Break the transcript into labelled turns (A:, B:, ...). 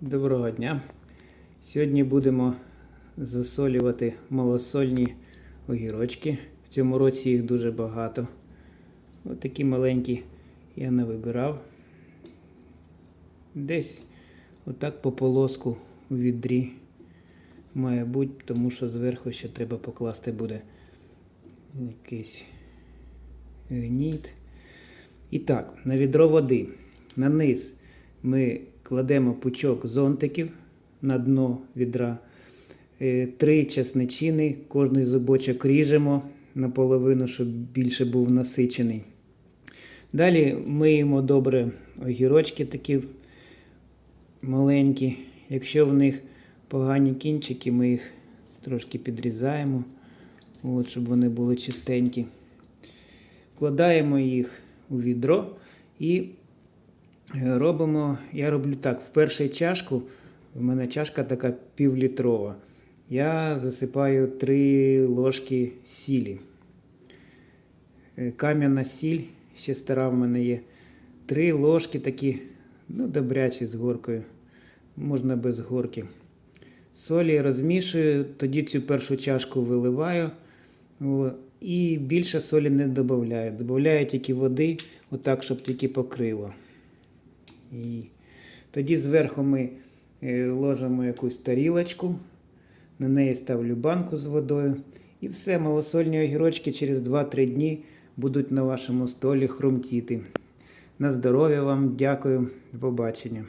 A: Доброго дня. Сьогодні будемо засолювати малосольні огірочки. В цьому році їх дуже багато. Ось такі маленькі я не вибирав. Десь отак по полоску у відрі має бути, тому що зверху ще треба покласти буде якийсь гніт. І так, на відро води. На низ ми кладемо пучок зонтиків на дно відра. Е, Три часничини, кожний зубочок ріжемо наполовину, щоб більше був насичений. Далі миємо добре огірочки такі маленькі. Якщо в них погані кінчики, ми їх трошки підрізаємо, от, щоб вони були чистенькі. Вкладаємо їх у відро і робимо. Я роблю так: в першу чашку, в мене чашка така півлітрова. Я засипаю 3 ложки сілі. Е, Кам'яна сіль, ще стара в мене є. 3 ложки такі, ну, добрячі з горкою. Можна без горки. Солі розмішую, тоді цю першу чашку виливаю. І більше солі не додаю. Додаю тільки води, отак, щоб тільки покрило. І тоді зверху ми е, ложимо якусь тарілочку, на неї ставлю банку з водою. І все, малосольні огірочки через 2-3 дні будуть на вашому столі хрумтіти. На здоров'я вам, дякую, до побачення.